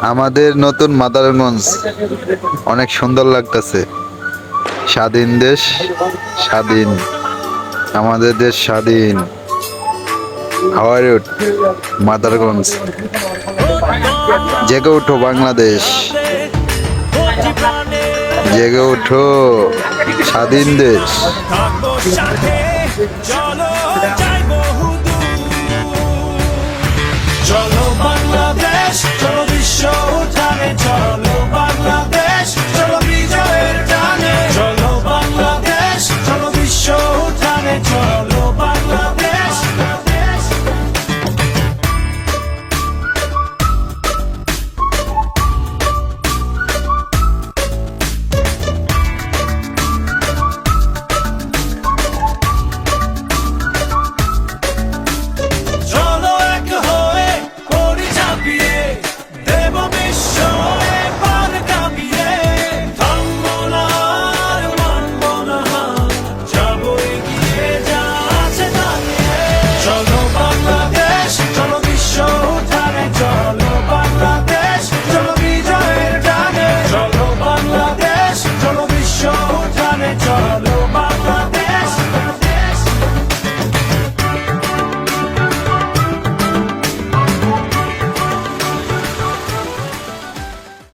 আমাদের নতুন মাদারগঞ্জ। অনেক সুন্দর লাগতেছে। স্বাধীন দেশ, স্বাধীন। আমাদের দেশ স্বাধীন। হাওয়ারউড মাদারগঞ্জ। জেগে উঠো বাংলাদেশ। জেগে উঠো স্বাধীন দেশ। চলো বাংলাদেশ 해줘.